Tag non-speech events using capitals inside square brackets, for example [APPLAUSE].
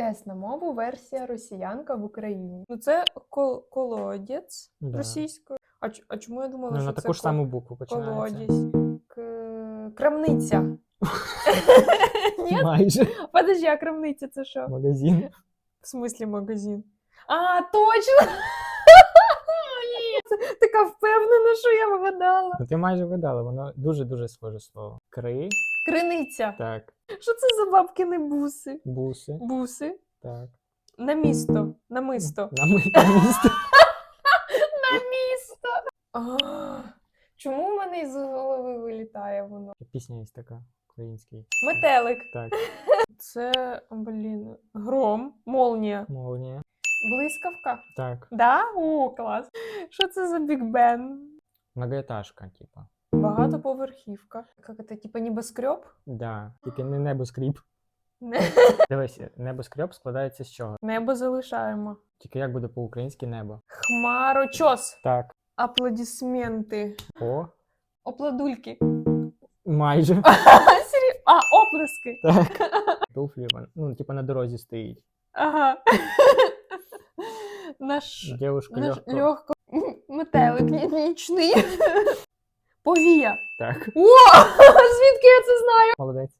Тест на мову, версія росіянка в Україні. Ну це кол- колодець Да. російською. А, ч- а чому я думала, Ну, що на це таку ж саму букву починається. колодязь? К... Крамниця. [LAUGHS] Ні? Майже. Подожди, а крамниця це що? Магазин. В смислі магазин? А, точно! Така впевнена, що я вгадала. Ну ти майже видала, воно дуже-дуже схоже слово. Кри, Криниця. так, Що це за бабкини буси? буси, Буси. так. На місто. На мисто. На місто. На місто. [LAUGHS] Чому в мене із голови вилітає воно? Пісня є така український. Метелик. Так, Це, блін, гром, молнія, молнія. блискавка. Так. Да? О, клас. Що це за Біг Бен? Многоетажка, типа. Багатоповерхівка. Як це, типа небоскреб? Да. Тільки не небоскріб. [LAUGHS] Дивись, небоскреб складається з чого? Небо залишаємо. Тільки як буде по-українськи небо? Хмарочос. Так. Аплодисменти. О, Опладульки. майже. [LAUGHS] А, оплески. Так. [LAUGHS] Туфлі, ну, типа на дорозі стоїть. Ага. Наш, Дівушка наш легко. легко. Метелик нічний. Повія. Так, О! [LAUGHS] Звідки я це знаю? молодець.